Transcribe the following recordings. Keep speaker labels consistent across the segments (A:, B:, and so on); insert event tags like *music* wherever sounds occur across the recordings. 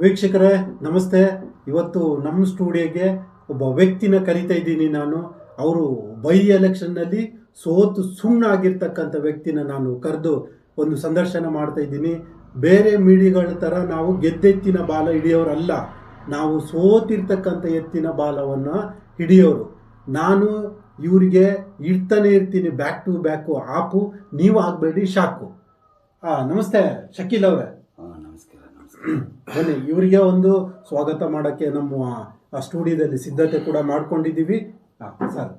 A: ವೀಕ್ಷಕರೇ, ನಮಸ್ತೆ. ಇವತ್ತು ನಮ್ಮ ಸ್ಟುಡಿಯೋಗೆ ಒಬ್ಬ ವ್ಯಕ್ತಿನ ಕರಿತಾ ಇದ್ದೀನಿ ನಾನು. ಅವರು ಬೈ ಎಲೆಕ್ಷನ್ನಲ್ಲಿ ಸೋತು ಸುಣ್ಣಾಗಿರ್ತಕ್ಕಂಥ ವ್ಯಕ್ತಿನ ನಾನು ಕರೆದು ಒಂದು ಸಂದರ್ಶನ ಮಾಡ್ತಾ ಇದ್ದೀನಿ. ಬೇರೆ ಮೀಡಿಯಾಗಳ ಥರ ನಾವು ಗೆದ್ದೆತ್ತಿನ ಬಾಲ ಹಿಡಿಯೋರಲ್ಲ, ನಾವು ಸೋತಿರ್ತಕ್ಕಂಥ ಎತ್ತಿನ ಬಾಲವನ್ನು ಹಿಡಿಯೋರು. ನಾನು ಇವರಿಗೆ ಇಡ್ತಾನೆ ಇರ್ತೀನಿ, ಬ್ಯಾಕ್ ಟು ಬ್ಯಾಕು ಹಾಕು ನೀವು ಆಗಬೇಡಿ, ಶಾಕು. ಹಾಂ ನಮಸ್ತೆ, ಶಕೀಲ್ ಅವರೇ. ಬನ್ನಿ ಇವರಿಗೆ ಒಂದು ಸ್ವಾಗತ ಮಾಡೋಕ್ಕೆ ನಮ್ಮ ಸ್ಟುಡಿಯೋದಲ್ಲಿ ಸಿದ್ಧತೆ ಕೂಡ ಮಾಡ್ಕೊಂಡಿದ್ದೀವಿ. ಸರ್.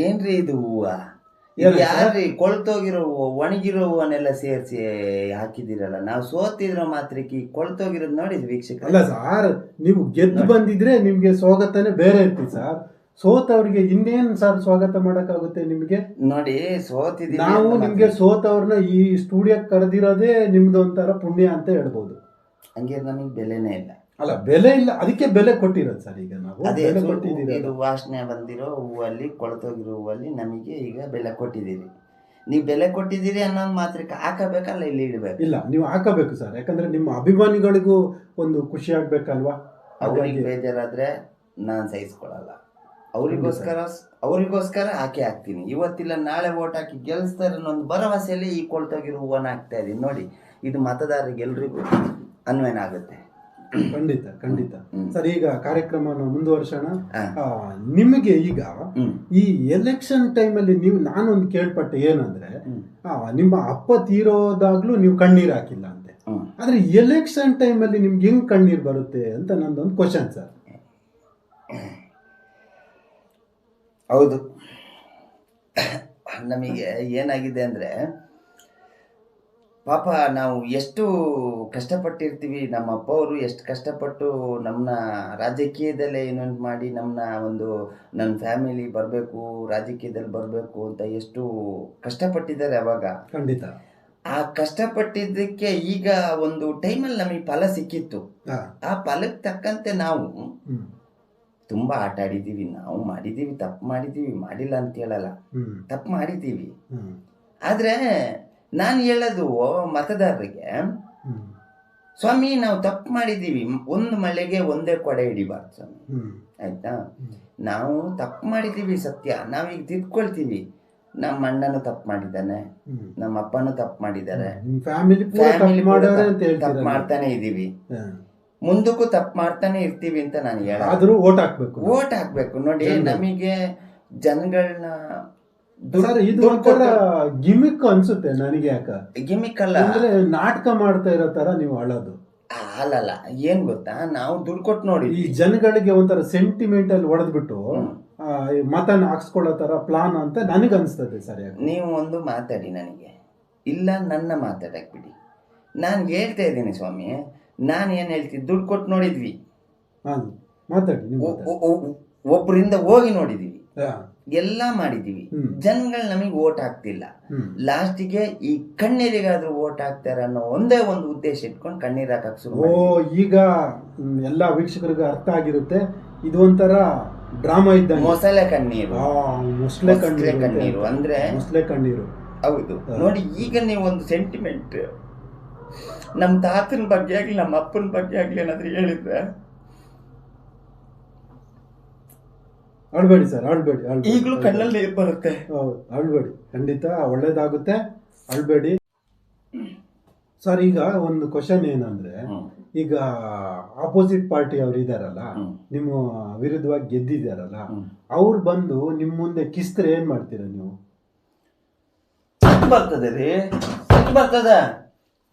B: ಏನ್ರಿ ಇದು ಹೂವ? ಇದು? ಯಾರ್ರಿ ಕೊಳ್ತೋಗಿರೋ ಹೂವು? ಒಣಗಿರೋ ಹೂವನ್ನೆಲ್ಲ ಸೇರಿಸಿ ಹಾಕಿದಿರಲ್ಲ ನಾವು ಸೋತಿದ್ರೆ ಮಾತ್ರಕ್ಕೆ ಈ ಕೊಳ್ತೋಗಿರೋದು ನೋಡಿ ವೀಕ್ಷಕ
A: ಅಲ್ಲ ಸರ್ ನೀವು ಗೆದ್ದು ಬಂದಿದ್ರೆ ನಿಮಗೆ ಸ್ವಾಗತನೇ ಬೇರೆ ಇರ್ತೀವಿ ಸರ್. ಸೋತವ್ರಿಗೆ ಇನ್ನೇನ್ ಸರ್ ಸ್ವಾಗತ ಮಾಡೋಕ್ಕಾಗುತ್ತೆ ನಿಮ್ಗೆ?
B: ನೋಡಿ ಸೋತಿದ್ದೀವಿ
A: ನಾವು
B: ನಿಮ್ಗೆ
A: ನಿಮಗೆ
B: ಮಾತ್ರ-
A: ಸೋತವ್ರನ್ನ ಈ ಸ್ಟುಡಿಯೋಕ್ಕೆ ಕರೆದಿರೋದೇ ನಿಮ್ದು ಒಂಥರ ಪುಣ್ಯ ಅಂತ ಹೇಳ್ಬೋದು.
B: ಹಂಗೆ ನಮಗೆ ಬೆಲೆನೇ ಇಲ್ಲ.
A: ಅಲ್ಲ ಬೆಲೆ ಇಲ್ಲ. ಅದಕ್ಕೆ ಬೆಲೆ ಕೊಟ್ಟಿರೋದು ಸರ್ ಈಗ ನಾವು.
B: ಅದೇ
A: ಬೆಲೆ
B: ವಾಸನೆ ಬಂದಿರೋ ಹೂವಲ್ಲಿ ಕೊಳತೋಗಿರೋ ಹೂವಲ್ಲಿ ನಮಗೆ ಈಗ ಬೆಲೆ ಕೊಟ್ಟಿದ್ದೀರಿ. ನೀವು ಬೆಲೆ ಕೊಟ್ಟಿದ್ದೀರಿ ಅನ್ನೋದು ಮಾತ್ರಕ್ಕೆ ಹಾಕಬೇಕಲ್ಲ ಇಲ್ಲಿ ಇಡಬೇಕು?
A: ಇಲ್ಲ ನೀವು ಹಾಕಬೇಕು ಸರ್. ಯಾಕಂದ್ರೆ ನಿಮ್ಮ ಅಭಿಮಾನಿಗಳಿಗೂ ಒಂದು ಖುಷಿ ಆಗ್ಬೇಕಲ್ವಾ?
B: ಅವ್ರಿಗೆ
A: ಹಾಗಾಗಿ
B: ಬೇಜಾರಾದ್ರೆ ನಾನು ಸಹಿಸ್ಕೊಳಲ್ಲ. ಅವರಿಗೋಸ್ಕರ ಅವರಿಗೋಸ್ಕರ ಆಕೆ ಹಾಕ್ತೀನಿ ಇವತ್ತಿಲ್ಲ ನಾಳೆ ಓಟ್ ಹಾಕಿ ಗೆಲ್ಲಿಸ್ತಾರೆ ಅನ್ನೋ ಒಂದು ಭರವಸೆಯಲ್ಲಿ ಈ ಕೊಳ್ತೋಗಿರೋ ಹೂವನ್ನ ಹಾಕ್ತಾ ಇದೀನಿ. ನೋಡಿ ಇದು ಮತದಾರರಿಗೆ ಎಲ್ರಿಗೂ ಅನ್ವಯನ ಆಗುತ್ತೆ.
A: ಖಂಡಿತ ಖಂಡಿತ. ಸರ್ ಈಗ ಕಾರ್ಯಕ್ರಮನ ಮುಂದುವರ್ಸೋಣ. ನಿಮಗೆ ಈಗ ಈ ಎಲೆಕ್ಷನ್ ಟೈಮಲ್ಲಿ ನೀವು ನಾನೊಂದು ಕೇಳ್ಪಟ್ಟೆ ಏನಂದ್ರೆ ನಿಮ್ಮ ಅಪ್ಪ ತೀರೋದಾಗ್ಲೂ ನೀವು ಕಣ್ಣೀರ್ ಹಾಕಿಲ್ಲ ಅಂತೆ. ಆದ್ರೆ ಎಲೆಕ್ಷನ್ ಟೈಮಲ್ಲಿ ನಿಮ್ಗೆ ಹೆಂಗ್ ಕಣ್ಣೀರ್ ಬರುತ್ತೆ ಅಂತ ನಂದೊಂದು ಕ್ವಶನ್ ಸರ್
B: ಹೌದು. ನಮಗೆ ಏನಾಗಿದೆ ಅಂದರೆ ಪಾಪ ನಾವು ಎಷ್ಟು ಕಷ್ಟಪಟ್ಟಿರ್ತೀವಿ ನಮ್ಮ ಅಪ್ಪ ಅವರು ಎಷ್ಟು ಕಷ್ಟಪಟ್ಟು ನಮ್ಮನ್ನ ರಾಜಕೀಯದಲ್ಲೇ ಇನ್ನೊಂದು ಮಾಡಿ ನಮ್ಮನ್ನ ಒಂದು ನನ್ನ ಫ್ಯಾಮಿಲಿ ಬರಬೇಕು ರಾಜಕೀಯದಲ್ಲಿ ಬರಬೇಕು ಅಂತ ಎಷ್ಟು ಕಷ್ಟಪಟ್ಟಿದ್ದಾರೆ ಅವಾಗ.
A: ಖಂಡಿತ.
B: ಆ ಕಷ್ಟಪಟ್ಟಿದ್ದಕ್ಕೆ ಈಗ ಒಂದು ಟೈಮಲ್ಲಿ ನಮಗೆ ಫಲ ಸಿಕ್ಕಿತ್ತು. ಆ ಫಲಕ್ಕೆ ತಕ್ಕಂತೆ ನಾವು. ತುಂಬ ಆಟ ಆಡಿದೀವಿ ನಾವು ಮಾಡಿದ್ದೀವಿ ತಪ್ಪು ಮಾಡಿದ್ದೀವಿ ಮಾಡಿಲ್ಲ ಅಂತ ಹೇಳಲ್ಲ. ತಪ್ಪು
A: ಮಾಡಿದೀವಿ.
B: ಆದ್ರೆ ನಾನು ಹೇಳೋದು ಮತದಾರರಿಗೆ ಸ್ವಾಮಿ ನಾವು ತಪ್ಪು ಮಾಡಿದ್ದೀವಿ ಒಂದು ಮಳೆಗೆ ಒಂದೇ ಕೊಡೆ ಹಿಡಿಬಾರ್ದು ಸ್ವಾಮಿ. ಆಯ್ತಾ? ನಾವು ತಪ್ಪು ಮಾಡಿದ್ದೀವಿ ಸತ್ಯ ನಾವೀಗ ತಿದ್ಕೊಳ್ತೀವಿ. ನಮ್ಮ ಅಣ್ಣನು ತಪ್ಪು ಮಾಡಿದ್ದಾನೆ ನಮ್ಮ ಅಪ್ಪನೂ ತಪ್ಪು ಮಾಡಿದ್ದಾರೆ.
A: ಫ್ಯಾಮಿಲಿ ತಪ್ಪು
B: ಮಾಡ್ತಾನೆ ಇದ್ದೀವಿ. ಮುಂದಕ್ಕೂ ತಪ್ಪು ಮಾಡ್ತಾನೆ ಇರ್ತೀವಿ ಅಂತ ನಾನು ಹೇಳ
A: ವೋಟ್ ಓಟ್ ಹಾಕ್ಬೇಕು
B: ಓಟ್ ಹಾಕ್ಬೇಕು. ನೋಡಿ ನಮಗೆ ಜನಗಳನ್ನ
A: ಗಿಮಿಕ್ ಅನ್ಸುತ್ತೆ ನನಗೆ ಯಾಕ?
B: ಗಿಮಿಕ್ ಅಲ್ಲ.
A: ಅಂದ್ರೆ ನಾಟಕ ಮಾಡ್ತಾ ಇರೋ ತರ ನೀವು ಅಳೋದು.
B: ಅಲ್ಲಲ್ಲ ಏನ್ ಗೊತ್ತಾ? ನಾವು ದುಡ್ಡು ಕೊಟ್ಟು ನೋಡಿ.
A: ಈ ಜನಗಳಿಗೆ ಒಂಥರ ಸೆಂಟಿಮೆಂಟ್ ಅಲ್ಲಿ ಹೊಡೆದ್ಬಿಟ್ಟು ಮತನ ಹಾಕ್ಸ್ಕೊಳ್ಳೋ ತರ ಪ್ಲಾನ್ ಅಂತ ನನಗೆ ಅನ್ಸ್ತದೆ ಸರ್
B: ನೀವು ಒಂದು ಮಾತಾಡಿ ನನಗೆ. ಇಲ್ಲ ನನ್ನ ಮಾತಾಡಕ್ ಬಿಡಿ. ನಾನು ಹೇಳ್ತಾ ಇದ್ದೀನಿ ಸ್ವಾಮಿ ನಾನು ಏನು ಹೇಳ್ತೀನಿ ದುಡ್ಡು ಕೊಟ್ಟು ನೋಡಿದ್ವಿ.
A: ಒಬ್ಬರಿಂದ ಮಾತಾಡಿ
B: ಹೋಗಿ ನೋಡಿದೀವಿ.
A: ಹಾ.
B: ಎಲ್ಲ ಮಾಡಿದೀವಿ. ಜನಗಳು ನಮಗೆ ಓಟ್ ಹಾಕ್ತಿಲ್ಲ.
A: ಹ್ಮ್.
B: ಲಾಸ್ಟಿಗೆ ಈ ಕಣ್ಣೀರಿಗಾದ್ರೂ ಓಟ್ ಹಾಕ್ತಾರ ಅನ್ನೋ ಒಂದೇ ಒಂದು ಉದ್ದೇಶ ಇಟ್ಕೊಂಡು ಕಣ್ಣೀರ್ ಹಾಕಕ್ ಶುರು
A: ಓ ಈಗ ಎಲ್ಲ ವೀಕ್ಷಕರಿಗೂ ಅರ್ಥ ಆಗಿರುತ್ತೆ. ಇದು ಒಂಥರ ಡ್ರಾಮಾ ಇದ್ದ
B: ಮೊಸಳೆ ಕಣ್ಣೀರು.
A: ಮೊಸಳೆ ಕಣ್ಣೀರು
B: ಕಣ್ಣೀರು ಅಂದ್ರೆ
A: ಮೊಸಳೆ ಕಣ್ಣೀರು.
B: ಹೌದು. ನೋಡಿ ಈಗ ನೀವು ಒಂದು ಸೆಂಟಿಮೆಂಟ್ ನಮ್ಮ ತಾತನ ಬಗ್ಗೆ ಆಗಲಿ ನಮ್ಮ ಅಪ್ಪನ ಬಗ್ಗೆ ಆಗಲಿ ಏನಾದರೂ ಹೇಳಿದ್ರೆ?
A: ಅಳ್ಬೇಡಿ ಸರ್ ಅಳ್ಬೇಡಿ.
B: ಈಗಲೂ ಕಣ್ಣಲ್ಲಿ ನೀರು ಬರುತ್ತೆ.
A: ಹೌದು ಅಳ್ಬೇಡಿ ಖಂಡಿತ ಒಳ್ಳೇದಾಗುತ್ತೆ ಅಳ್ಬೇಡಿ ಸರ್ ಈಗ ಒಂದು ಕ್ವಶನ್ ಏನಂದ್ರೆ ಈಗ ಆಪೋಸಿಟ್ ಪಾರ್ಟಿ ಅವ್ರು ಇದಾರಲ್ಲ. ನಿಮ್ಮ ವಿರುದ್ಧವಾಗಿ ಗೆದ್ದಿದಾರಲ್ಲ. ಅವ್ರು ಬಂದು ನಿಮ್ ಮುಂದೆ ಕಿಸ್ತ್ರೆ ಏನ್ ಮಾಡ್ತೀರಾ ನೀವು?
B: ಬರ್ತದೆ ರೀ ಬರ್ತದೆ.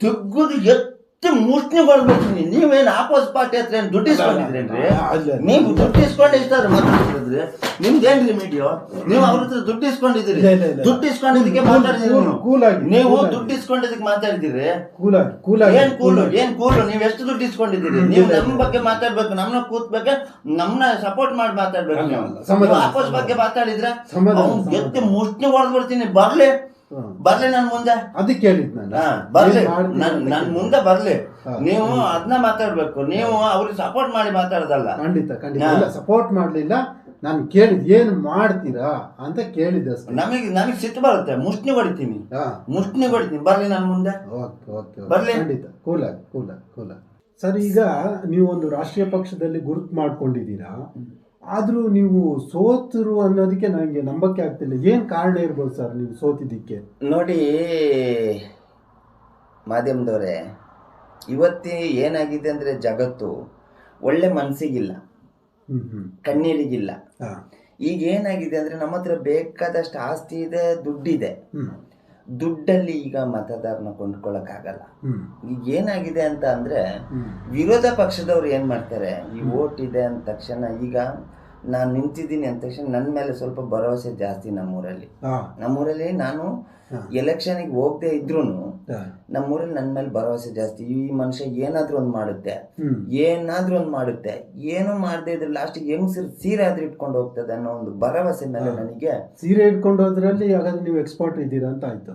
B: ತೆಗ್ಗುದು ಎತ್ತಿ ಮುಷ್ಣಿ ಬರ್ಬಿಡ್ತೀನಿ ನೀವೇನು ಆಪೋಸ್ ಪಾರ್ಟಿ ಹತ್ರ ಏನು ದುಡ್ಡು ಇಸ್ಕೊಂಡಿದ್ರೇನ್ರಿ. ನೀವು ದುಡ್ಡು ಇಸ್ಕೊಂಡು ಇಷ್ಟಾದ್ರೆ ಮಾತಾಡ್ತಿದ್ರಿ ನಿಮ್ದೇನ್ರಿ ಮೀಡಿಯೋ ನೀವು ಅವ್ರ ಹತ್ರ ದುಡ್ಡು ಇಸ್ಕೊಂಡಿದ್ದೀರಿ. ದುಡ್ಡು ಇಸ್ಕೊಂಡಿದ್ದಕ್ಕೆ ಮಾತಾಡಿದ್ರಿ ನೀವು. ದುಡ್ಡು ಇಸ್ಕೊಂಡಿದ್ದಕ್ಕೆ ಮಾತಾಡಿದಿರಿ ಏನ್ ಕೂಲು ಏನ್ ಕೂಲು ನೀವ್ ಎಷ್ಟು ದುಡ್ಡು ಇಸ್ಕೊಂಡಿದ್ದೀರಿ ನೀವು ನಮ್ಮ ಬಗ್ಗೆ ಮಾತಾಡ್ಬೇಕು ನಮ್ಮನ್ನ ಕೂತ್ಬೇಕು ನಮ್ಮನ್ನ ಸಪೋರ್ಟ್ ಮಾಡಿ ಮಾತಾಡ್ಬೇಕು ನೀವು ಆಪೋಸ್. ಬಗ್ಗೆ ಮಾತಾಡಿದ್ರೆ
A: ಮುಷ್ಣಿ.
B: ಎತ್ತಿ ಮುಷ್ಟಿ ಹೊಡೆದ್ಬಿಡ್ತೀನಿ ಬರ್ಲಿ. ಬರ್ಲಿ ನನ್ ಮುಂದೆ.
A: ಅದಕ್ಕೆ ಹೇಳಿದ್
B: ಬರ್ಲಿ. ನನ್. ಮುಂದೆ ಬರ್ಲಿ. ನೀವು ಅದನ್ನ ಮಾತಾಡ್ಬೇಕು. ನೀವು ಅವ್ರಿಗೆ ಸಪೋರ್ಟ್ ಮಾಡಿ ಮಾತಾಡೋದಲ್ಲ.
A: ಖಂಡಿತ ಖಂಡಿತ. ಸಪೋರ್ಟ್ ಮಾಡ್ಲಿಲ್ಲ. ನಾನು ಕೇಳಿದ್ ಏನು ಮಾಡ್ತೀರಾ ಅಂತ ಕೇಳಿದ್ದೆ ನಮಗೆ
B: ನಮಗೆ ನನಗೆ ಸಿಟ್ಟು ಬರುತ್ತೆ. ಮುಷ್ಣಿ ಹೊಡಿತೀನಿ. ಮುಷ್ಣಿ ಹೊಡಿತೀನಿ. ಬರ್ಲಿ ನನ್ ಮುಂದೆ.
A: ಓಕೆ ಓಕೆ
B: ಬರ್ಲಿ?
A: ಖಂಡಿತ. ಕೂಲ ಕೂಲ ಕೂಲ ಸರ್ ಈಗ ನೀವು ಒಂದು ರಾಷ್ಟ್ರೀಯ ಪಕ್ಷದಲ್ಲಿ ಗುರುತು ಮಾಡ್ಕೊಂಡಿದ್ದೀರಾ. ಆದ್ರೂ ನೀವು ಸೋತರು ಅನ್ನೋದಕ್ಕೆ ನನಗೆ ನಂಬಕ್ಕೆ ಆಗ್ತಿಲ್ಲ. ಏನು ಕಾರಣ ಇರ್ಬೋದು ಸರ್ ನೀವು ಸೋತಿದ್ದಕ್ಕೆ?
B: ನೋಡಿ ಮಾಧ್ಯಮದವರೇ ಇವತ್ತಿ ಏನಾಗಿದೆ ಅಂದರೆ ಜಗತ್ತು ಒಳ್ಳೆ ಮನಸ್ಸಿಗಿಲ್ಲ ಕಣ್ಣೀರಿಗಿಲ್ಲ.
A: ಹಾ.
B: ಈಗ ಏನಾಗಿದೆ ಅಂದರೆ ನಮ್ಮ ಹತ್ರ ಬೇಕಾದಷ್ಟು ಆಸ್ತಿ ಇದೆ ದುಡ್ಡಿದೆ. ದುಡ್ಡಲ್ಲಿ ಈಗ ಮತದಾರನ ಕೊಂಡ್ಕೊಳ್ಳೋಕ್ಕಾಗಲ್ಲ ಈಗ ಏನಾಗಿದೆ ಅಂತ ಅಂದ್ರೆ ವಿರೋಧ ಪಕ್ಷದವ್ರು ಏನ್ ಮಾಡ್ತಾರೆ? ಈ ಓಟ್ ಇದೆ ಅಂದ ತಕ್ಷಣ ಈಗ ನಾನು ನಿಂತಿದ್ದೀನಿ ಅಂತ ತಕ್ಷಣ ನನ್ನ ಮೇಲೆ ಸ್ವಲ್ಪ ಭರವಸೆ ಜಾಸ್ತಿ ನಮ್ಮೂರಲ್ಲಿ. ನಮ್ಮೂರಲ್ಲಿ ನಾನು. ಎಲೆಕ್ಷನ್ಗೆ ಹೋಗದೆ ಇದ್ರು. ನಮ್ಮೂರಲ್ಲಿ ನನ್ನ ಮೇಲೆ ಭರವಸೆ ಜಾಸ್ತಿ. ಈ ಮನುಷ್ಯ ಏನಾದ್ರೂ ಒಂದು ಮಾಡುತ್ತೆ. ಏನಾದ್ರೂ ಒಂದು ಮಾಡುತ್ತೆ. ಏನು ಮಾಡದೆ ಇದ್ರೆ ಲಾಸ್ಟಿಗೆ ಹೆಂಗ್ಸರ್ ಸೀರೆ ಆದ್ರೆ ಇಟ್ಕೊಂಡು ಹೋಗ್ತದೆ ಅನ್ನೋ ಒಂದು ಭರವಸೆ ಮೇಲೆ ನನಗೆ
A: ಸೀರೆ ಇಟ್ಕೊಂಡೋದ್ರಲ್ಲಿ ಹಾಗಾದ್ರೆ ನೀವು ಎಕ್ಸ್ಪರ್ಟ್ ಇದ್ದೀರಾ ಅಂತ ಆಯ್ತು.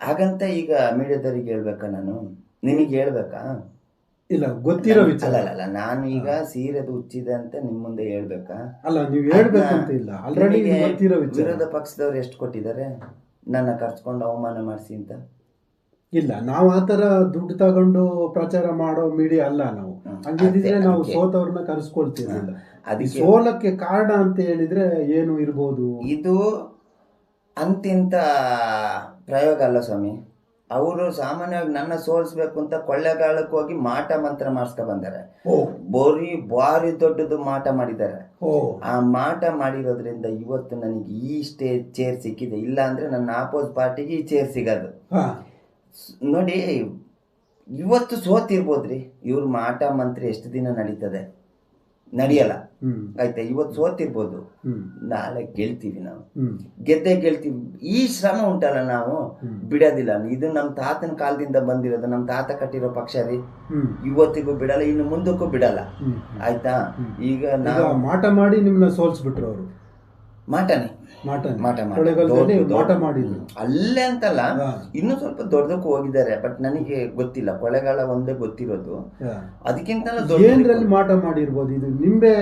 B: ಹಾಗಂತ ಈಗ ಮೀಡಿಯಾದವ್ರಿಗೆ ಹೇಳ್ಬೇಕಾ ನಾನು? ನಿಮಗೆ ಹೇಳ್ಬೇಕಾ?
A: ಇಲ್ಲ ಗೊತ್ತಿರೋ ವಿಚಾರ.
B: ಅಲ್ಲ, ಅಲ್ಲ ನಾನು ಈಗ ಸೀರೆದು ಹುಚ್ಚಿದೆ ಅಂತ ನಿಮ್ಮ ಮುಂದೆ ಹೇಳ್ಬೇಕಾ?
A: ಅಲ್ಲ ನೀವು ಹೇಳ್ಬೇಕಂತ ಇಲ್ಲ. ಆಲ್ರೆಡಿ ಗೊತ್ತಿರೋ ವಿಚಾರ.
B: ವಿರೋಧ ಪಕ್ಷದವ್ರು ಎಷ್ಟು ಕೊಟ್ಟಿದ್ದಾರೆ? ನನ್ನ ಕರ್ಸ್ಕೊಂಡು ಅವಮಾನ ಮಾಡಿಸಿ ಅಂತ?
A: ಇಲ್ಲ ನಾವು ಆತರ ದುಡ್ಡು ತಗೊಂಡು ಪ್ರಚಾರ ಮಾಡೋ ಮೀಡಿಯಾ ಅಲ್ಲ ನಾವು. ಹಂಗಿದ್ರೆ ನಾವು. ಸೋತವ್ರನ್ನ ಕರೆಸ್ಕೊಳ್ತಿರ್ಲಿಲ್ಲ. ಅದು
B: ಅದಕ್ಕೆ.
A: ಸೋಲಕ್ಕೆ ಕಾರಣ ಅಂತ ಹೇಳಿದ್ರೆ ಏನು ಇರ್ಬೋದು?
B: ಇದು ಅಂತಿಂತ ಪ್ರಯೋಗ ಅಲ್ಲ ಸ್ವಾಮಿ. ಅವರು ಸಾಮಾನ್ಯವಾಗಿ ನನ್ನ ಸೋಲಿಸ್ಬೇಕು ಅಂತ ಕೊಳ್ಳೆಗಾಲಕ್ಕೆ ಹೋಗಿ ಮಾಟ ಮಂತ್ರ ಮಾಡಿಸ್ಕೊ ಬಂದಾರೆ. ಬೋರಿ ಭಾರಿ ದೊಡ್ಡದು ಮಾಟ ಮಾಡಿದ್ದಾರೆ. ಆ ಮಾಟ ಮಾಡಿರೋದ್ರಿಂದ ಇವತ್ತು ನನಗೆ ಈ ಸ್ಟೇ ಚೇರ್ ಸಿಕ್ಕಿದೆ. ಇಲ್ಲ ಅಂದ್ರೆ ನನ್ನ ಆಪೋಸ್ ಪಾರ್ಟಿಗೆ ಈ ಚೇರ್ ಸಿಗೋದು. ನೋಡಿ ಇವತ್ತು ಸೋತಿರ್ಬೋದ್ರಿ. ಇವ್ರ ಮಾಟ ಮಂತ್ರಿ ಎಷ್ಟು ದಿನ ನಡೀತದೆ? ನಡೆಯಲ್ಲ. ಆಯ್ತಾ? ಇವತ್ತು ಸೋತಿರ್ಬೋದು. ನಾಳೆ ಗೆಲ್ತೀವಿ ನಾವು. ಗೆದ್ದೆ ಗೆಲ್ತೀವಿ. ಈ ಶ್ರಮ ಉಂಟಲ್ಲ ನಾವು. ಬಿಡೋದಿಲ್ಲ. ಇದು ನಮ್ಮ ತಾತನ ಕಾಲದಿಂದ ಬಂದಿರೋದು. ನಮ್ಮ ತಾತ ಕಟ್ಟಿರೋ ಪಕ್ಷ ರೀ. ಇವತ್ತಿಗೂ ಬಿಡಲ್ಲ ಇನ್ನು ಮುಂದಕ್ಕೂ ಬಿಡಲ್ಲ. ಆಯ್ತಾ? ಈಗ
A: ಈಗ
B: ನಾವು
A: ಮಾಟ ಮಾಡಿ ನಿಮ್ಮನ್ನ ಸೋಲ್ಸ್ಬಿಟ್ರು ಅವರು.
B: ಮಾಟನೆ.
A: ಮಾಡಿದ್ರು.
B: ಅಲ್ಲೇ ಅಂತಲ್ಲ ಇನ್ನು ಸ್ವಲ್ಪ ದೊಡ್ಡದಕ್ಕೂ ಹೋಗಿದ್ದಾರೆ ಬಟ್ ನನಗೆ ಗೊತ್ತಿಲ್ಲ ಕೊಳೆಗಾಲ ಒಂದೇ ಗೊತ್ತಿರೋದು.
A: ಅದಕ್ಕಿಂತ
B: ಅದಕ್ಕಿಂತಲೂ ದೊಡ್ಡ
A: ಮಾಟ ಮಾಡಿರ್ಬೋದು? ಇದು ನಿಂಬೆ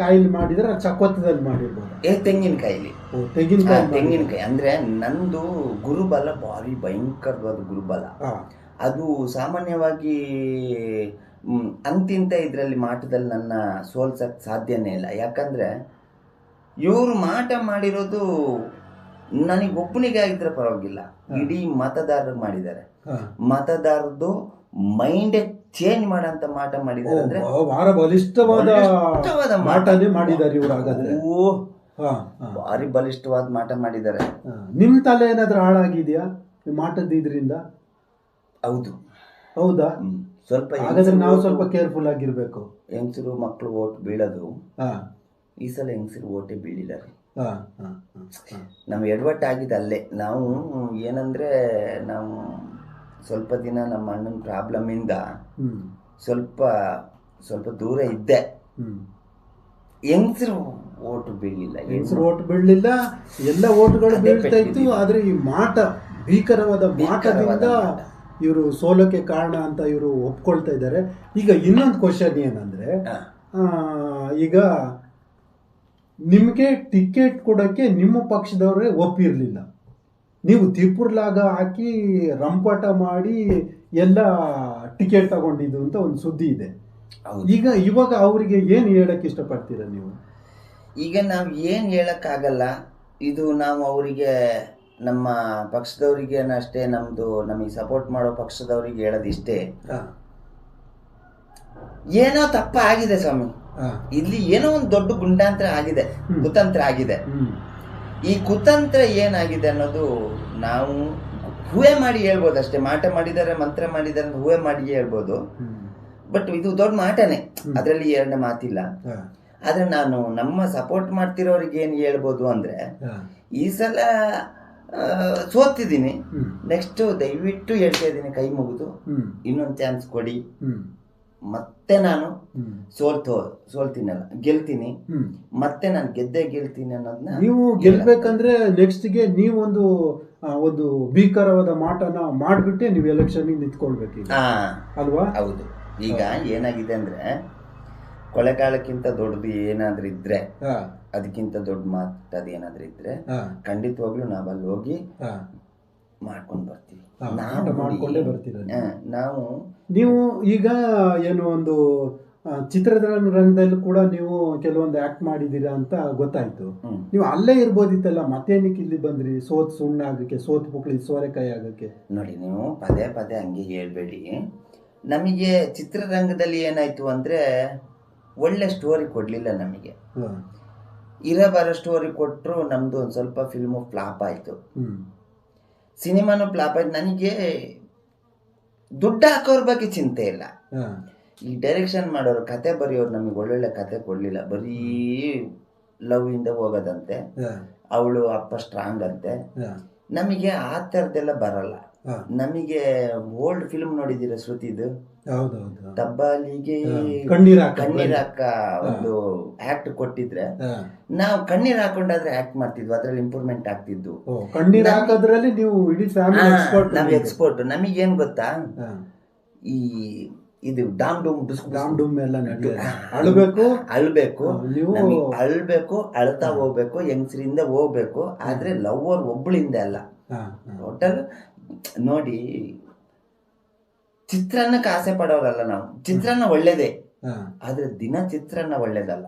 A: ಕಾಯಿಲಿ ಮಾಡಿದ್ರೆ ಚಕೋತದಲ್ಲಿ ಮಾಡಿರ್ಬೋದು.
B: ಏ ತೆಂಗಿನಕಾಯಿಲಿ
A: ಓ ತೆಂಗಿನಕಾಯಿ.
B: ತೆಂಗಿನಕಾಯಿ ಅಂದ್ರೆ ನಂದು ಗುರುಬಲ ಭಾರಿ ಭಯಂಕರವಾದ ಗುರುಬಲ. ಅದು ಸಾಮಾನ್ಯವಾಗಿ ಅಂತಿಂತ ಇದರಲ್ಲಿ ಮಾಟದಲ್ಲಿ ನನ್ನ ಸೋಲ್ಸಕ್ಕೆ ಸಾಧ್ಯನೇ ಇಲ್ಲ. ಯಾಕಂದ್ರೆ ಇವರು ಮಾಟ ಮಾಡಿರೋದು ನನಗೆ ಒಪ್ಪನಿಗೆ ಆಗಿದ್ರೆ ಪರವಾಗಿಲ್ಲ. ಇಡೀ ಮತದಾರರು ಮಾಡಿದ್ದಾರೆ. ಮತದಾರದ್ದು ಮೈಂಡ್ ಚೇಂಜ್ ಮಾಡಂತ ಮಾಟ ಮಾಡಿದ್ದಾರೆ ಅಂದ್ರೆ
A: ಬಲಿಷ್ಠವಾದ
B: ಬಲಿಷ್ಠವಾದ ಮಾಟ.
A: ಮಾಟನೇ ಮಾಡಿದ್ದಾರೆ ಇವರು ಹಾಗಾದ್ರೆ.
B: ಓ ಭಾರಿ ಬಲಿಷ್ಠವಾದ ಮಾಟ ಮಾಡಿದ್ದಾರೆ.
A: ನಿಮ್ಮ ನಿಮ್ ತಲೆ ಏನಾದ್ರೂ ಹಾಳಾಗಿದೆಯಾ? ಮಾಟದ ಇದ್ರಿಂದ?
B: ಹೌದು.
A: ಹೌದಾ.
B: ಸ್ವಲ್ಪ
A: ಹಾಗಾದ್ರೆ ನಾವು ಸ್ವಲ್ಪ ಕೇರ್ಫುಲ್ ಆಗಿರ್ಬೇಕು.
B: ಹೆಂಗಸರು ಮಕ್ಕಳು ಓಟ್ ಬೀಳೋದು.
A: ಹಾ.
B: ಈ ಸಲ ಹೆಂಗಸರು ಓಟೆ ಬೀಳಿಲ್ಲ ರೀ. ಎಡವಟ್ಟು ಆಗಿದೆ ಅಲ್ಲೇ. ನಾವು ಏನಂದ್ರೆ ನಾವು ಸ್ವಲ್ಪ ದಿನ ನಮ್ಮ ಅಣ್ಣನ ಪ್ರಾಬ್ಲಮಿಂದ
A: ಇಂದ
B: ಸ್ವಲ್ಪ ಸ್ವಲ್ಪ ದೂರ ಇದ್ದೆ. ಹೆಂಗಸರು ಓಟು ಬೀಳಿಲ್ಲ?
A: ಹೆಂಗಸರು ಓಟ್ ಬೀಳಲಿಲ್ಲ? ಎಲ್ಲ ಓಟ್ಗಳು ಬೀಳ್ತಾ ಇತ್ತು. ಆದ್ರೆ ಈ ಮಾಟ ಭೀಕರವಾದ ಮಾಟದಿಂದ ಇವರು ಸೋಲಕ್ಕೆ ಕಾರಣ ಅಂತ ಇವರು ಒಪ್ಕೊಳ್ತಾ ಇದ್ದಾರೆ. ಈಗ ಇನ್ನೊಂದು ಕ್ವಶನ್ ಏನಂದ್ರೆ. ಈಗ ನಿಮಗೆ ಟಿಕೆಟ್ ಕೊಡೋಕ್ಕೆ ನಿಮ್ಮ ಪಕ್ಷದವರೇ ಒಪ್ಪಿರಲಿಲ್ಲ. ನೀವು ತಿಪ್ಪುರ್ಲಾಗ ಹಾಕಿ ರಂಪಾಟ ಮಾಡಿ ಎಲ್ಲ ಟಿಕೆಟ್ ತಗೊಂಡಿದ್ದು ಅಂತ ಒಂದು ಸುದ್ದಿ ಇದೆ. ಈಗ ಇವಾಗ ಅವರಿಗೆ ಏನು ಹೇಳಕ್ಕೆ ಇಷ್ಟಪಡ್ತೀರಾ ನೀವು?
B: ಈಗ ನಾವು ಏನು ಹೇಳೋಕ್ಕಾಗಲ್ಲ ಇದು ನಾವು ಅವರಿಗೆ ನಮ್ಮ ಪಕ್ಷದವರಿಗೆ ಅಷ್ಟೇ ನಮ್ದು ನಮಗೆ ಸಪೋರ್ಟ್ ಮಾಡೋ ಪಕ್ಷದವರಿಗೆ ಹೇಳೋದಿಷ್ಟೇ. ಏನೋ ತಪ್ಪ ಆಗಿದೆ ಸ್ವಾಮಿ. ಇಲ್ಲಿ ಏನೋ ಒಂದು ದೊಡ್ಡ ಗುಂಡಾಂತರ ಆಗಿದೆ. ಕುತಂತ್ರ ಆಗಿದೆ. ಈ ಕುತಂತ್ರ ಏನಾಗಿದೆ ಅನ್ನೋದು ನಾವು ಹೂವೆ ಮಾಡಿ ಹೇಳ್ಬೋದು ಅಷ್ಟೇ. ಮಾಟ ಮಾಡಿದರೆ ಮಂತ್ರ ಮಾಡಿದಾರೆ ಹೂವೆ ಮಾಡಿ ಹೇಳ್ಬೋದು. ಬಟ್ ಇದು ದೊಡ್ಡ ಮಾಟನೆ. ಅದರಲ್ಲಿ ಎರಡನೇ ಮಾತಿಲ್ಲ. ಆದ್ರೆ ನಾನು ನಮ್ಮ ಸಪೋರ್ಟ್ ಮಾಡ್ತಿರೋರಿಗೆ ಏನು ಹೇಳ್ಬೋದು ಅಂದ್ರೆ ಈ ಸಲ ಸೋತಿದ್ದೀನಿ. ನೆಕ್ಸ್ಟ್ ದಯವಿಟ್ಟು ಹೇಳ್ತಾ ಇದ್ದೀನಿ ಕೈ ಮುಗಿದು. ಇನ್ನೊಂದು ಚಾನ್ಸ್ ಕೊಡಿ. ಮತ್ತೆ ನಾನು ಸೋಲ್ತೋ ಸೋಲ್ತೀನಲ್ಲ ಗೆಲ್ತೀನಿ. ಮತ್ತೆ ನಾನು ಗೆದ್ದೆ ಗೆಲ್ತೀನಿ ಅನ್ನೋದನ್ನ
A: ನೀವು ಗೆಲ್ಬೇಕಂದ್ರೆ ನೆಕ್ಸ್ಟ್ಗೆ ನೀವೊಂದು ಒಂದು ಭೀಕರವಾದ ಮಾಟನ ಮಾಡ್ಬಿಟ್ಟೆ ನೀವು ಎಲೆಕ್ಷನ್ ನಿಂತ್ಕೊಳ್ಬೇಕು. ಅಲ್ವಾ?
B: ಹೌದು. ಈಗ ಏನಾಗಿದೆ ಅಂದ್ರೆ ಕೊಳೆಗಾಲಕ್ಕಿಂತ ದೊಡ್ಡದು ಏನಾದ್ರೂ ಇದ್ರೆ ಅದಕ್ಕಿಂತ ದೊಡ್ಡ ಮಾತು ಅದೇನಾದ್ರೂ ಇದ್ರೆ ಖಂಡಿತವಾಗ್ಲೂ ನಾವಲ್ಲಿ ಹೋಗಿ. ಮಾಡ್ಕೊಂಡ್ ಬರ್ತೀವಿ ನಾವು
A: ಮಾಡ್ಕೊಂಡೇ ಬರ್ತೀರ ನೀವು.
B: ನಾವು
A: ಈಗ ಏನು ಒಂದು ಚಿತ್ರದ ಚಿತ್ರರಂಗದಲ್ಲೂ ಕೂಡ ನೀವು ಕೆಲವೊಂದು ಆಕ್ಟ್ ಮಾಡಿದ್ದೀರಾ ಅಂತ ಗೊತ್ತಾಯ್ತು. ನೀವು ಅಲ್ಲೇ ಇರ್ಬೋದಿತ್ತಲ್ಲ ಮತ್ತೇನಕ್ಕೆ ಇಲ್ಲಿ ಬಂದ್ರಿ ಸೋತ್ ಸುಣ್ಣ ಆಗಕ್ಕೆ ಸೋತ್ ಪುಕ್ಳಿ ಸೋರೆಕಾಯಿ ಆಗಕ್ಕೆ?
B: ನೋಡಿ ನೀವು ಪದೇ ಪದೇ ಹಂಗೆ ಹೇಳ್ಬೇಡಿ. ನಮಗೆ ಚಿತ್ರರಂಗದಲ್ಲಿ ಏನಾಯ್ತು ಅಂದ್ರೆ ಒಳ್ಳೆ ಸ್ಟೋರಿ ಕೊಡ್ಲಿಲ್ಲ ನಮಗೆ. ಇರ ಬರೋ ಸ್ಟೋರಿ ಕೊಟ್ಟರು ನಮ್ದು ಒಂದು ಸ್ವಲ್ಪ ಫಿಲ್ಮು ಫ್ಲಾಪ್ ಆಯ್ತು. ಸಿನಿಮಾನು ಫ್ಲಾಪ್ ಆಯ್ತು. ನನಗೆ ದುಡ್ಡು ಹಾಕೋರ್ ಬಗ್ಗೆ ಚಿಂತೆ ಇಲ್ಲ. ಈ ಡೈರೆಕ್ಷನ್ ಮಾಡೋರು ಕತೆ ಬರೆಯೋರು ನಮಗೆ ಒಳ್ಳೊಳ್ಳೆ ಕತೆ ಕೊಡ್ಲಿಲ್ಲ. ಬರೀ ಲವ್ ಇಂದ ಹೋಗೋದಂತೆ ಅವಳು ಅಪ್ಪ ಸ್ಟ್ರಾಂಗ್ ಅಂತೆ. ನಮಗೆ ಆ ಥರದ್ದೆಲ್ಲ ಬರಲ್ಲ. ನಮಗೆ ಓಲ್ಡ್ ಫಿಲ್ಮ್ ನೋಡಿದ್ದೀರಾ ಶ್ರುತಿದು ತಬ್ಬಾಲಿಗೆ ಕಣ್ಣೀರಾಕ ಒಂದು ಆಕ್ಟ್ ಕೊಟ್ಟಿದ್ರೆ. ನಾವು ಕಣ್ಣೀರ್ ಹಾಕೊಂಡಾದ್ರೆ ಆಕ್ಟ್ ಮಾಡ್ತಿದ್ವಿ ಅದ್ರಲ್ಲಿ ಇಂಪ್ರೂವ್ಮೆಂಟ್
A: ಆಗ್ತಿದ್ವು ಕಣ್ಣೀರ್ ಹಾಕೋದ್ರಲ್ಲಿ ನೀವು ಇಡೀ ಎಕ್ಸ್ಪರ್ಟ್
B: ನಾವ್ ಎಕ್ಸ್ಪೋರ್ಟ್ ನಮಗೇನ್ ಗೊತ್ತಾ? ಈ ಇದು ಡಾಮ್ ಡೂಮ್ ಡಾಂಗ್
A: ಡಾಮ್ ಡೂಮ್ ಎಲ್ಲ ಅಳ್ಬೇಕು?
B: ಅಳ್ಬೇಕು. ನಮಗೆ ಅಳ್ಬೇಕು ಅಳ್ತಾ ಹೋಗ್ಬೇಕು ಹೆಂಗಸರಿಂದ ಹೋಗ್ಬೇಕು ಆದ್ರೆ ಲವ್ವರ್ ಒಬ್ಬಳಿಂದ ಅಲ್ಲ. ಟೋಟಲ್ ನೋಡಿ ಚಿತ್ರಾನ್ನಕ್ಕೆ ಆಸೆ ಪಡೋರಲ್ಲ ನಾವು. ಚಿತ್ರಾನ್ನ ಒಳ್ಳೇದೇ. ಆದ್ರೆ ದಿನ ಚಿತ್ರಾನ್ನ ಒಳ್ಳೇದಲ್ಲ.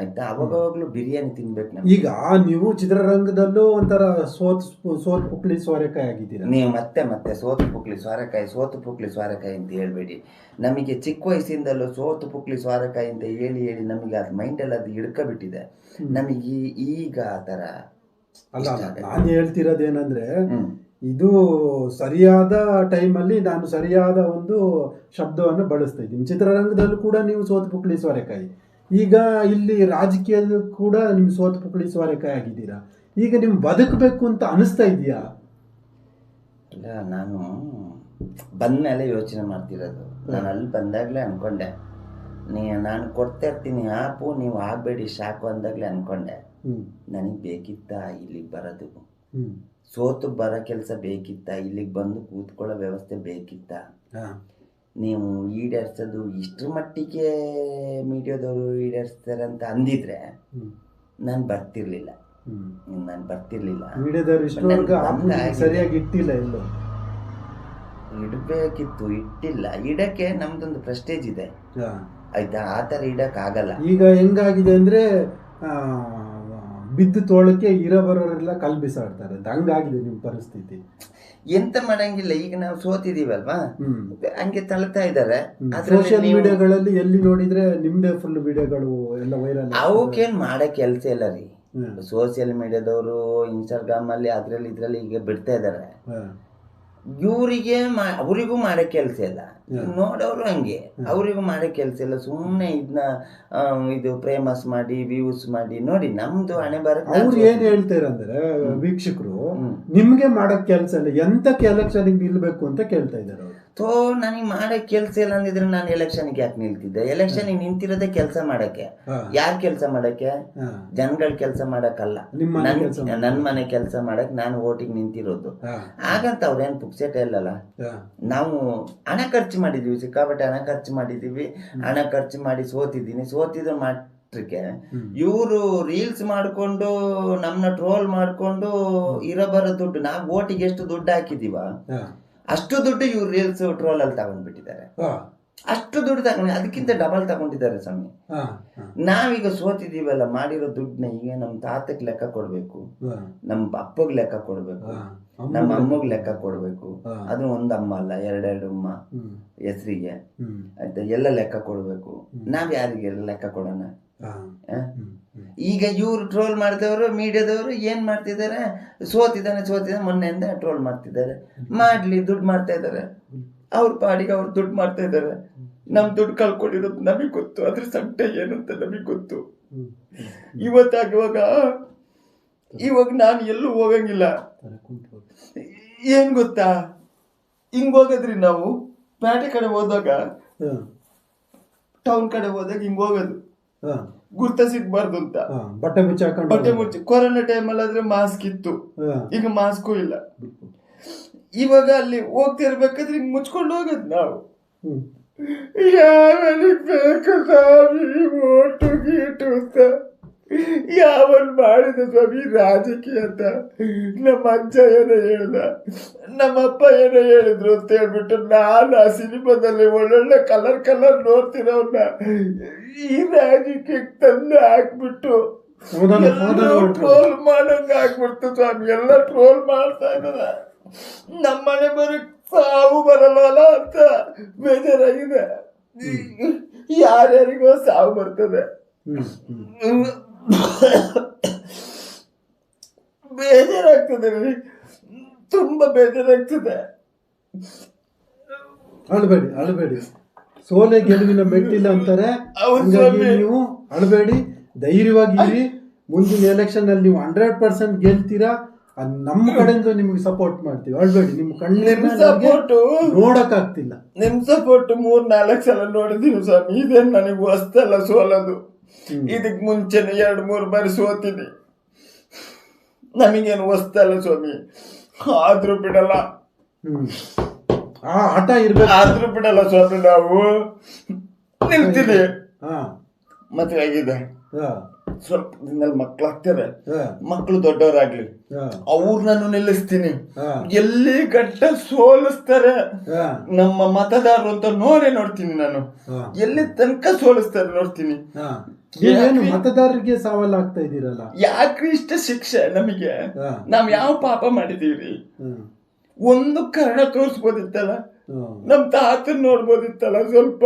B: ಆಯ್ತಾ? ಅವಾಗವಾಗ್ಲೂ ಬಿರಿಯಾನಿ ತಿನ್ಬೇಕು ನಮ್ಗೆ.
A: ಈಗ ನೀವು ಚಿತ್ರರಂಗದಲ್ಲೂ ಒಂಥರ ಸೋತ್ ಸೋತ್ ಪುಕ್ಲಿ ಸೋರೆಕಾಯಿ ಆಗಿದ್ದೀರಾ?
B: ನೀವು ಮತ್ತೆ ಮತ್ತೆ ಸೋತ್ ಪುಕ್ಲಿ ಸ್ವಾರಕಾಯಿ ಸೋತು ಪುಕ್ಲಿ ಸ್ವಾರಕಾಯಿ ಅಂತ ಹೇಳ್ಬೇಡಿ. ನಮಗೆ ಚಿಕ್ಕ ವಯಸ್ಸಿಂದಲೂ ಸೋತು ಪುಕ್ಲಿ ಸ್ವಾರಕಾಯಿ ಅಂತ ಹೇಳಿ ಹೇಳಿ ನಮಗೆ ಅದು ಮೈಂಡಲ್ಲಿ ಅದು ಹಿಡ್ಕೊಬಿಟ್ಟಿದೆ
A: ಬಿಟ್ಟಿದೆ.
B: ನಮಗೆ ಈಗ ಆ ಥರ
A: ಅಲ್ಲ ನಾನು ಹೇಳ್ತಿರೋದೇನಂದ್ರೆ ಇದು ಸರಿಯಾದ ಟೈಮಲ್ಲಿ ನಾನು ಸರಿಯಾದ ಒಂದು ಶಬ್ದವನ್ನು ಬಳಸ್ತಾ ಇದ್ದೀನಿ. ಚಿತ್ರರಂಗದಲ್ಲೂ ಕೂಡ ನೀವು ಸೋತು ಪುಕ್ಳಿ ಸೋರೆಕಾಯಿ. ಈಗ ಇಲ್ಲಿ ರಾಜಕೀಯದಲ್ಲೂ ಕೂಡ ನೀವು ಸೋತು ಪುಕ್ಳಿ ಸೋರೆಕಾಯಿ ಆಗಿದ್ದೀರಾ? ಈಗ ನಿಮ್ಗೆ ಬದುಕಬೇಕು ಅಂತ ಅನಿಸ್ತಾ ಇದೆಯಾ
B: ಇಲ್ಲ ನಾನು ಬಂದ್ಮೇಲೆ ಯೋಚನೆ ಮಾಡ್ತಿರೋದು. ನಾನು ಅಲ್ಲಿ ಬಂದಾಗಲೇ ಅನ್ಕೊಂಡೆ. ನೀ ನಾನು ಕೊಡ್ತಾ ಇರ್ತೀನಿ ಆಪು ನೀವು ಆಗಬೇಡಿ ಸಾಕು ಅಂದಾಗಲೇ ಅನ್ಕೊಂಡೆ.
A: ಹ್ಮ್.
B: ನನಗೆ ಬೇಕಿತ್ತ ಇಲ್ಲಿಗೆ ಬರೋದು? ಸೋತು ಬರೋ ಕೆಲಸ ಬೇಕಿತ್ತ? ಇಲ್ಲಿಗೆ ಬಂದು ಕೂತ್ಕೊಳ್ಳೋ ವ್ಯವಸ್ಥೆ ಬೇಕಿತ್ತ?
A: ಹಾ.
B: ನೀವು ಈಡೇರ್ಸೋದು ಇಷ್ಟ್ರ ಮಟ್ಟಿಗೆ ಮೀಡಿಯಾದವರು ಈಡೇರಿಸ್ತಾರೆ ಅಂತ ಅಂದಿದ್ರೆ ನಾನು ಬರ್ತಿರ್ಲಿಲ್ಲ. ನಾನು ಬರ್ತಿರ್ಲಿಲ್ಲ.
A: ಸರಿಯಾಗಿ ಇಟ್ಟಿಲ್ಲ ಎಲ್ಲೋ.
B: ಇಡಬೇಕಿತ್ತು ಇಟ್ಟಿಲ್ಲ. ಇಡಕ್ಕೆ ನಮ್ದೊಂದು ಪ್ರೆಸ್ಟೇಜ್ ಇದೆ. ಆಯ್ತಾ? ಆ ಥರ ಇಡಕ್ ಆಗಲ್ಲ
A: ಈಗ ಹೆಂಗಾಗಿದೆ ಅಂದ್ರೆ ಬಿದ್ದು ತೋಳಕ್ಕೆ ಇರೋ ಬರೋರೆಲ್ಲ ಕಲ್ ಬಿಸಾಡ್ತಾರೆ ಹಂಗಾಗಿದೆ ನಿಮ್ಮ ಪರಿಸ್ಥಿತಿ.
B: ಎಂತ ಮಾಡಂಗಿಲ್ಲ ಈಗ ನಾವು ಸೋತಿದೀವಲ್ವಾ? ಹಂಗೆ ತಳ್ತಾ ಇದ್ದಾರೆ.
A: ಸೋಷಿಯಲ್ ಮೀಡಿಯಾಗಳಲ್ಲಿ ಎಲ್ಲಿ ನೋಡಿದ್ರೆ ನಿಮ್ದೇ ಫುಲ್ ವಿಡಿಯೋಗಳು ಎಲ್ಲ ವೈರಲ್
B: ಅವಕ್ಕೇನ್ ಮಾಡೋ ಕೆಲಸ ಇಲ್ಲ ರೀ. ಸೋಷಿಯಲ್ ಮೀಡಿಯಾದವರು ಇನ್ಸ್ಟಾಗ್ರಾಮ್ ಅಲ್ಲಿ ಅದ್ರಲ್ಲಿ ಇದ್ರಲ್ಲಿ ಈಗ ಬಿಡ್ತಾ ಇದಾರೆ ಇವರಿಗೆ ಅವರಿಗೂ ಮಾಡೋ ಕೆಲಸ ಇಲ್ಲ. ನೋಡೋರು ಹಂಗೆ. ಅವರಿಗೂ ಮಾಡೋ ಕೆಲಸ ಇಲ್ಲ. ಸುಮ್ಮನೆ ಇದನ್ನ ಇದು ಪ್ರೇಮಸ್ ಮಾಡಿ ವ್ಯೂಸ್ ಮಾಡಿ ನೋಡಿ ನಮ್ದು ಹಣೆ ಬರ
A: ಅವ್ರು ಏನ್. ಹೇಳ್ತಾರಂದ್ರೆ ವೀಕ್ಷಕರು. ನಿಮ್ಗೆ ಮಾಡೋ ಕೆಲಸ ಇಲ್ಲ. ಎಂತ ಎಲೆಕ್ಷನ್ ನಿಲ್ಬೇಕು ಅಂತ ಕೇಳ್ತಾ ಇದ್ದಾರೆ
B: ಥೋ ನನಗೆ ಮಾಡೋ ಕೆಲಸ ಇಲ್ಲ ಅಂದಿದ್ರೆ ನಾನು ಎಲೆಕ್ಷನ್ಗೆ ಯಾಕೆ ನಿಲ್ತಿದ್ದೆ? ಎಲೆಕ್ಷನ್ ನಿಂತಿರೋದೇ ಕೆಲಸ ಮಾಡಕ್ಕೆ. ಯಾರು ಕೆಲಸ ಮಾಡಕ್ಕೆ. ಜನಗಳ ಕೆಲಸ ಮಾಡಕ್ಕಲ್ಲ.
A: ನಿಮ್ಮ ಮನೆ
B: ನನ್
A: ಕೆಲ್ಸ ಮಾಡಕ್ಕೆ.
B: ನನ್ನ ಮನೆ ಕೆಲಸ ಮಾಡಕ್ ನಾನು ಓಟಿಗೆ ನಿಂತಿರೋದು. ಹಾಗಂತ ಅವ್ರೇನು ಪುಕ್ಸೆಟ್ ಇಲ್ಲಲ್ಲ? ನಾವು ಹಣ ಖರ್ಚು ಮಾಡಿದೀವಿ ಸಿಕ್ಕಾಪಟ್ಟೆ ಹಣ ಖರ್ಚು ಮಾಡಿದೀವಿ. ಹಣ ಖರ್ಚು ಮಾಡಿ ಸೋತಿದ್ದೀನಿ. ಸೋತಿದ್ರು ಮಾತ್ರಕ್ಕೆ
A: ಹ್ಮ್.
B: ಇವರು ರೀಲ್ಸ್ ಮಾಡ್ಕೊಂಡು ನಮ್ಮನ್ನ ಟ್ರೋಲ್ ಮಾಡ್ಕೊಂಡು ಇರೋ ಬರೋ ದುಡ್ಡು ನಾವು ಓಟಿಗೆ ಎಷ್ಟು ದುಡ್ಡು ಹಾಕಿದೀವ?
A: ಹಾ,
B: ಅಷ್ಟು ದುಡ್ಡು ಇವ್ರು ರೀಲ್ಸ್ ಟ್ರೋಲ್ ಅಲ್ಲಿ ತಗೊಂಡ್ಬಿಟ್ಟಿದ್ದಾರೆ ಅಷ್ಟು ದುಡ್ಡು ತಗೊಂಡು ಅದಕ್ಕಿಂತ ಡಬಲ್ ತಗೊಂಡಿದ್ದಾರೆ ಸ್ವಾಮಿ. ನಾವೀಗ ಸೋತಿದೀವಲ್ಲ ಮಾಡಿರೋ ದುಡ್ಡನ್ನ ಈಗ ನಮ್ಮ ತಾತಕ್ ಲೆಕ್ಕ ಕೊಡ್ಬೇಕು ನಮ್ಮ ಅಪ್ಪಗ್ ಲೆಕ್ಕ ಕೊಡ್ಬೇಕು. ನಮ್ಮ ಅಮ್ಮಗ್ ಲೆಕ್ಕ ಕೊಡ್ಬೇಕು. ಅದು ಒಂದಮ್ಮ ಅಮ್ಮ ಅಲ್ಲ ಎರಡೆರಡು ಅಮ್ಮ ಹೆಸರಿಗೆ. ಆಯ್ತಾ? ಎಲ್ಲ ಲೆಕ್ಕ ಕೊಡ್ಬೇಕು. ನಾವ್ ಯಾರಿಗೆಲ್ಲ ಲೆಕ್ಕ ಕೊಡೋಣ. ಈಗ ಇವರು ಟ್ರೋಲ್ ಮಾಡಿದವರು ಮೀಡಿಯಾದವರು ಏನು ಮಾಡ್ತಿದ್ದಾರೆ? ಸೋತಿದ್ದಾನೆ ಸೋತಿದ್ದಾನೆ ಮೊನ್ನೆಯಿಂದ ಟ್ರೋಲ್ ಮಾಡ್ತಿದ್ದಾರೆ. ಮಾಡಲಿ ದುಡ್ಡು ಮಾಡ್ತಾ ಇದ್ದಾರೆ. ಅವ್ರ ಪಾಡಿಗೆ ಅವ್ರು ದುಡ್ಡು ಮಾಡ್ತಾ ಇದ್ದಾರೆ. ನಮ್ ದುಡ್ಡು ಕಳ್ಕೊಂಡಿರೋದು ನಮಗೆ ಗೊತ್ತು. ಅದ್ರ ಸಂಕಟ ಏನು ಅಂತ ನಮಗೆ ಗೊತ್ತು. ಇವತ್ತಾಗುವಾಗ ಇವಾಗ ನಾನು ಎಲ್ಲೂ ಹೋಗಂಗಿಲ್ಲ. ಏನು ಗೊತ್ತಾ? ಹಿಂಗೆ ಹೋಗದ್ರಿ ನಾವು. ಪೇಟೆ ಕಡೆ ಹೋದಾಗ ಟೌನ್ ಕಡೆ ಹೋದಾಗ ಹಿಂಗೆ ಹೋಗೋದು. ಗುರ್ತ ಸಿಗ್ಬಾರ್ದು ಅಂತ.
A: ಬಟ್ಟೆ ಮುಚ್ಚಾಕೊಂಡು
B: ಬಟ್ಟೆ ಮುಚ್ಚಿ. ಕೊರೋನಾ ಅಲ್ಲಿ ಆದ್ರೆ ಮಾಸ್ಕ್ ಇತ್ತು. ಈಗ ಮಾಸ್ಕು ಇಲ್ಲ. ಇವಾಗ ಅಲ್ಲಿ ಹೋಗ್ತಿರ್ಬೇಕಾದ್ರೆ ಹಿಂಗ್ ಮುಚ್ಕೊಂಡು ಹೋಗೋದು ನಾವು.
A: ಯಾರು
B: ಯಾವನಿಗೆ ಬೇಕು ಸ್ವಾಮಿ ಓಟು ಗೀಟು ಅಂತ. ಯಾವನ್ ಮಾಡಿದ ಸ್ವಾಮಿ ರಾಜಕೀಯ ಅಂತ? ನಮ್ಮ ಅಜ್ಜ ಏನೋ ಹೇಳ್ದ? ನಮ್ಮಪ್ಪ ಏನೋ ಹೇಳಿದ್ರು ಅಂತ ಹೇಳ್ಬಿಟ್ಟು ನಾನು ಆ ಸಿನಿಮಾದಲ್ಲಿ ಒಳ್ಳೊಳ್ಳೆ ಕಲರ್ ಕಲರ್ ನೋಡ್ತಿರೋನ್ನ ಈ ರಾಜಕೀಯಕ್ಕೆ ತಂದು ಹಾಕ್ಬಿಟ್ಟು ಟ್ರೋಲ್ ಮಾಡಂಗ ಆಗ್ಬಿಡ್ತು ಸ್ವಾಮಿ. ಎಲ್ಲ ಟ್ರೋಲ್ ಮಾಡ್ತಾ ಇದ್ದ ನಮ್ಮನೆ ಬರೀ ಸಾವು ಬರಲ್ಲ ಅಂತ ಬೇಜಾರಾಗಿದೆ. ಯಾರ್ಯಾರಿಗೋ ಸಾವು ಬರ್ತದೆ. *coughs* ಬೇಜಾರಾಗ್ತದೆ ರೀ. ತುಂಬಾ ಬೇಜಾರಾಗ್ತದೆ.
A: ಅಳಬೇಡಿ ಅಳಬೇಡಿ. ಸೋಲೆ ಗೆಲುವಿನ ಮೆಟ್ಟಿಲ್ಲ ಅಂತಾರೆ. ಹಂಗಾಗಿ. ನೀವು ಅಳಬೇಡಿ ಧೈರ್ಯವಾಗಿ ಇರಿ. ಮುಂದಿನ ಎಲೆಕ್ಷನ್ ಅಲ್ಲಿ ನೀವು ಹಂಡ್ರೆಡ್ ಪರ್ಸೆಂಟ್ ಗೆಲ್ತೀರಾ? ಅದ್ ನಮ್ಮ ಕಡೆಯಿಂದ ನಿಮ್ಗೆ ಸಪೋರ್ಟ್ ಮಾಡ್ತೀವಿ. ಅಳ್ಬೇಡಿ ನಿಮ್ಮ
B: ನಿಮ್
A: ಕಣ್ಣಿನ
B: ಸಪೋರ್ಟ್
A: ನೋಡಕ್ ಆಗ್ತಿಲ್ಲ
B: ನಿಮ್ ಸಪೋರ್ಟ್ ಮೂರ್ ನಾಲ್ಕು ಸಲ ನೋಡಿದೀನಿ ಸ್ವಾಮಿ. ಇದೇನ್ ನನಗೆ ಹೊಸ್ತಲ್ಲ ಸೋಲೋದು. ಇದಕ್ ಮುಂಚೆನೆ ಎರಡು ಮೂರು ಬಾರಿ ಸೋತೀನಿ ನಮಗೇನು ಹೊಸ್ತಲ್ಲ ಸ್ವಾಮಿ. ಆದ್ರೂ ಬಿಡಲ್ಲ.
A: ಆಟ ಆ ಹಠ ಇರ್ಬೇಕು.
B: ಆದ್ರೂ ಬಿಡಲ್ಲ ಸ್ವಾಮಿ ನಾವು. ನಿಲ್ತೀನಿ.
A: ಹಾ.
B: ಮದುವೆ ಆಗಿದೆ.
A: ಹಾ.
B: ಸ್ವಲ್ಪ ದಿನದಲ್ಲಿ ಮಕ್ಳಾಗ್ತಾರೆ
A: ಹಾ.
B: ಮಕ್ಕಳು ದೊಡ್ಡವರಾಗ್ಲಿ.
A: ಅವ್ರ
B: ನಾನು ನಿಲ್ಲಿಸ್ತೀನಿ. ಎಲ್ಲಿ ಗಂಟ ಸೋಲಿಸ್ತಾರೆ? ನಮ್ಮ ಮತದಾರರು ಅಂತ ನೋಡೇ ನೋಡ್ತೀನಿ ನಾನು. ಎಲ್ಲಿ ತನಕ ಸೋಲಿಸ್ತಾರೆ ನೋಡ್ತೀನಿ.
A: ಮತದಾರರಿಗೆ ಸವಾಲಾಗ್ತಾ ಇದ್ದೀರಲ್ಲ?
B: ಯಾಕ್ರಿ ಇಷ್ಟ ಶಿಕ್ಷೆ ನಮಗೆ? ನಾವು ಯಾವ ಪಾಪ ಮಾಡಿದೀವ್ರಿ
A: ಹ್ಮ್
B: ಒಂದು ಕರ್ಣ ತೋರಿಸ್ಬೋದಿತ್ತಲ್ಲ?
A: ನಮ್ಮ
B: ನಮ್ ತಾತನ್ ನೋಡ್ಬೋದಿತ್ತಲ್ಲ ಸ್ವಲ್ಪ?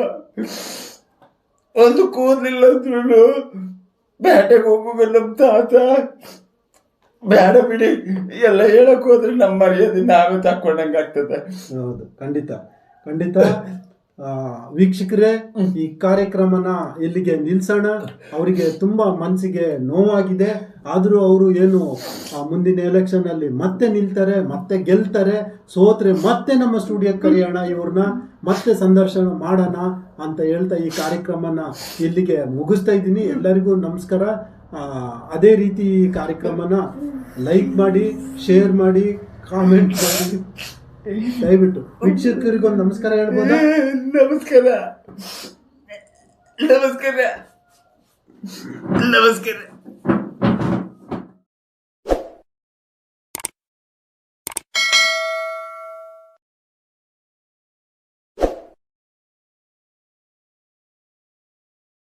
B: ಒಂದು ಕೂದಲಿಲ್ಲ ಅಂದ್ರೂ ಬೇಟೆಗೆ ಹೋಗುವ ತಾತ. ಬೇಡ ಬಿಡಿ. ಎಲ್ಲ ಹೇಳಕ್ ಹೋದ್ರೆ ನಮ್ಮ ಮರ್ಯಾದೆ ನಾವೇ ತಕ್ಕೊಂಡಂಗೆ ಆಗ್ತದೆ
A: ಹೌದು, ಖಂಡಿತ. ಖಂಡಿತ. ವೀಕ್ಷಕರೇ ಈ ಕಾರ್ಯಕ್ರಮನ ಇಲ್ಲಿಗೆ ನಿಲ್ಸೋಣ? ಅವರಿಗೆ ತುಂಬಾ ಮನಸ್ಸಿಗೆ ನೋವಾಗಿದೆ. ಆದರೂ ಅವರು ಏನು ಮುಂದಿನ ಎಲೆಕ್ಷನ್ ಅಲ್ಲಿ ಮತ್ತೆ ನಿಲ್ತಾರೆ ಮತ್ತೆ ಗೆಲ್ತಾರೆ. ಸೋತ್ರೆ ಮತ್ತೆ ನಮ್ಮ ಸ್ಟುಡಿಯೋಕ್ಕೆ ಕರೆಯೋಣ ಇವ್ರನ್ನ ಮತ್ತೆ ಸಂದರ್ಶನ ಮಾಡೋಣ ಅಂತ ಹೇಳ್ತಾ ಈ ಕಾರ್ಯಕ್ರಮನ ಇಲ್ಲಿಗೆ ಮುಗಿಸ್ತಾ ಇದ್ದೀನಿ. ಎಲ್ಲರಿಗೂ ನಮಸ್ಕಾರ. ಅದೇ ರೀತಿ ಈ ಕಾರ್ಯಕ್ರಮನ ಲೈಕ್ ಮಾಡಿ ಶೇರ್ ಮಾಡಿ ಕಾಮೆಂಟ್ ಮಾಡಿ. ದಯವಿಟ್ಟು ವೀಕ್ಷಕರಿಗೊಂದು ನಮಸ್ಕಾರ ಹೇಳ್ಬೋದಾ?
B: ನಮಸ್ಕಾರ. ನಮಸ್ಕಾರ. ನಮಸ್ಕಾರ.